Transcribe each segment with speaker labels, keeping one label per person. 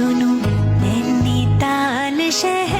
Speaker 1: सुनो नैनीताल शहर में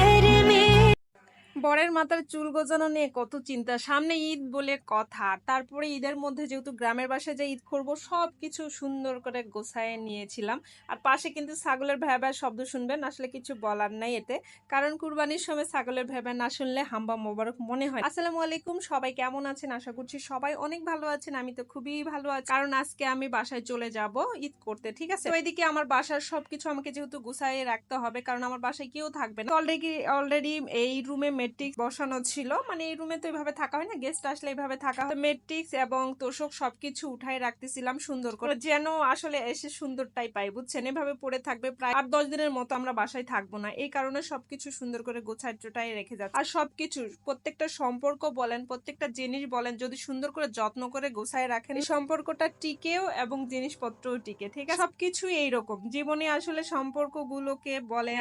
Speaker 2: বরের মাথার চুল গোজানো নিয়ে কত চিন্তা। সামনে ঈদ বলে কথা। তারপরে ঈদের মধ্যে যেহেতু গ্রামের বাসায় যে ঈদ করব সব কিছু সুন্দর করে গোছায় নিয়েছিলাম। আর পাশে কিন্তু ছাগলের ভ্যাবা শব্দ শুনবেন, আসলে কিছু বলার নাই এতে। কারণ কুরবানির সময় ছাগলের ভ্যাবা না শুনলে হাম্বা মোবারক মনে হয়। আসসালামু আলাইকুম, সবাই কেমন আছেন? আশা করছি সবাই অনেক ভালো আছেন, আমি তো খুবই ভালো আছি। কারণ আজকে আমি বাসায় চলে যাব ঈদ করতে, ঠিক আছে? তো এদিকে আমার বাসার সবকিছু আমাকে যেহেতু গুছাই রাখতে হবে, কারণ আমার বাসায় কেউ থাকবে না। অলরেডি অলরেডি এই রুমে মেট্রিক্স বসানো ছিল। মানে এই রুমে তো এইভাবে থাকা হয় না গেস্ট আসলে এইভাবে থাকা হয়। মেট্রিক্স এবং তোষক সবকিছু উঠাই রাখতেছিলাম সুন্দর করে। যেন আসলে এসে সুন্দরটাই পাই, বুঝছেন? এভাবে পড়ে থাকবে প্রায় আট দশ দিনের মতো আমরা বাসায় থাকব না। এই কারণে সবকিছু সুন্দর করে গোছায় টোটাই রেখে যাচ্ছে। আর সবকিছু, প্রত্যেকটা সম্পর্ক বলেন, প্রত্যেকটা জিনিস বলেন, যদি সুন্দর করে যত্ন করে গোছায় রাখেন সম্পর্কটা টিকেও এবং জিনিসপত্রও টিকে, ঠিক আছে? সবকিছু এইরকম। জীবনে আসলে সম্পর্কগুলোকে বলে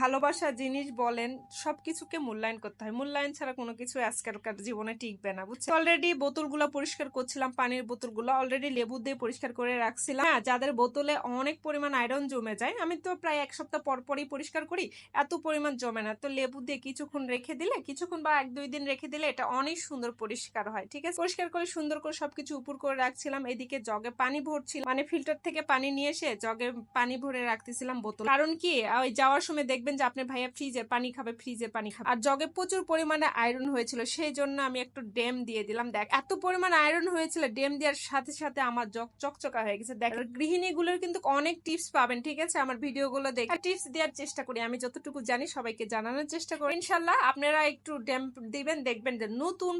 Speaker 2: ভালোবাসা জিনিস বলেন, সবকিছুকে মূল্যায়ন করতে হয় মূল্যায়ন ছাড়া কোনো কিছু আজকালকার জীবনে টিকবে না বুঝছ অলরেডি বোতলগুলো পরিষ্কার করছিলাম, পানির বোতলগুলো অলরেডি লেবু দিয়ে পরিষ্কার করে রাখছিলাম। হ্যাঁ যাদের বোতলে অনেক পরিমাণ আয়রন জমে যায়, আমি তো প্রায় এক সপ্তাহ পর পরই পরিষ্কার করি, এত পরিমাণ জমে না। তো লেবু দিয়ে কিছুক্ষণ রেখে দিলে, কিছুক্ষণ বা এক, দুই দিন রেখে দিলে এটা অনেক সুন্দর পরিষ্কার হয়, ঠিক আছে? পরিষ্কার করে সুন্দর করে সবকিছু উপর করে রাখছিলাম, এদিকে জগে পানি ভরছিল মানে ফিল্টার থেকে পানি নিয়ে এসে জগে পানি ভরে রাখতেছিলাম বোতল। কারণ কি, ওই যাওয়ার সময় দেখবেন যে আপনার ভাইয়া ফ্রিজের পানি খাবে ফ্রিজের পানি খাবে। আর জগে প্রচুর পরিমাণে আয়রন হয়েছিল, সেই জন্য আমি একটু ডেম দিয়ে দিলাম। দেখ, এত পরিমাণ আয়রন হয়েছিল ডেম দেওয়ার সাথে সাথে আমার জগ চকচকা হয়ে গেছে। দেখ গৃহিণী গুলোর কিন্তু অনেক টিপস পাবেন, ঠিক আছে? আমার ভিডিও গুলো দেখে টিপস দেওয়ার চেষ্টা করি, আমি যতটুকু জানি সবাইকে জানানোর চেষ্টা করি। ইনশাল্লাহ আপনারা একটু ডেম দিবেন, দেখবেন যে নতুন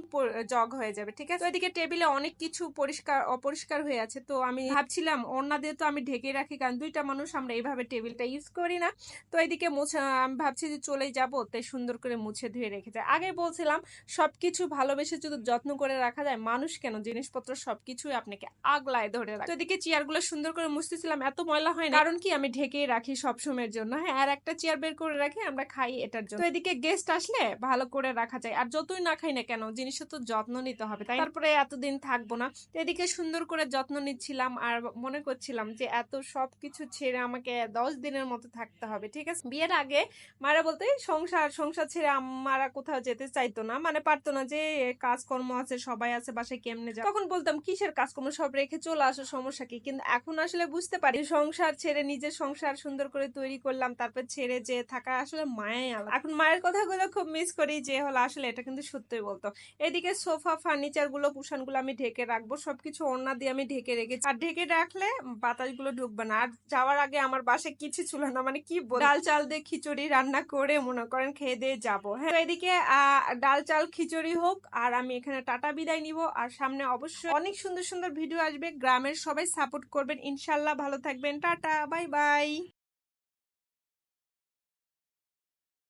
Speaker 2: জগ হয়ে যাবে, ঠিক আছে? তো এদিকে টেবিলে অনেক কিছু পরিষ্কার অপরিষ্কার হয়ে আছে, তো আমি ভাবছিলাম ওড়না দিয়ে তো আমি ঢেকে রাখি, কারণ দুইটা মানুষ আমরা এইভাবে টেবিলটা ইউজ করি না। তো এদিকে মুছে আমি ভাবছি যে চলেই যাব, তাই সুন্দর করে মুছে ধুয়ে রেখে যায় আগে বলছিলাম, সবকিছু ভালোবেসে যদি যত্ন করে রাখা যায়, মানুষ কেন জিনিসপত্র সবকিছুই আপনাকে আগলায় ধরে রাখে? এদিকে চেয়ারগুলো সুন্দর করে মুছতেছিলাম, এত ময়লা হয় না। কারণ কি, আমি ঢেকেই রাখি সব সময়ের জন্য। হ্যাঁ আর একটা চেয়ার বের করে রাখি, আমরা খাই এটার জন্য। এদিকে গেস্ট আসলে ভালো করে রাখা যায়। আর যতই না খাই না কেন জিনিসের তো যত্ন নিতে হবে, তাই তারপরে এতদিন থাকব না। এদিকে সুন্দর করে যত্ন নিচ্ছিলাম আর মনে করছিলাম যে, এত সবকিছু ছেড়ে আমাকে দশ দিনের মতো থাকতে হবে, ঠিক আছে? বিয়ের আগে মারা বলতে সংসার সংসার ছেড়ে আমারা কোথাও যেতে চাইতো না। মানে পারতো না যে কাজকর্ম আছে, সবাই আছে, বাসায় কেমনে যাবে? তখন বলতাম, কিসের কাজকর্ম? সব রেখে চলে আসো সমস্যা কি? কিন্তু এখন আসলে বুঝতে পারি সংসার ছেড়ে নিজের সংসার সুন্দর করে তৈরি করলাম, তারপর ছেড়ে যে থাকা আসলে মায়াই আলাদা। এখন মায়ের কথাগুলো খুব মিস করি যে, হলো আসলে এটা কিন্তু সত্যই বলতো। এদিকে সোফা ফার্নিচারগুলো কুশানগুলো আমি ঢেকে রাখব, সবকিছু ওড়না দিয়ে আমি ঢেকে রেখেছি। আর ঢেকে রাখলে বাতাসগুলো ঢুকবে না। আর যাওয়ার আগে আমার বাসায় কিছু ছিল না মানে কি ডাল, চাল দিয়ে খিচুড়ি রান্না করে মনে করেন খেয়ে দিয়ে যাব। হ্যাঁ এদিকে ডাল চাল, খিচুড়ি হোক, আর আমি এখানে টাটা বিদায় নিব। আর সামনে অবশ্যই অনেক সুন্দর সুন্দর ভিডিও আসবে। গ্রামের সবাই সাপোর্ট করবেন। ইনশাল্লাহ ভালো থাকবেন। Tata, bye bye.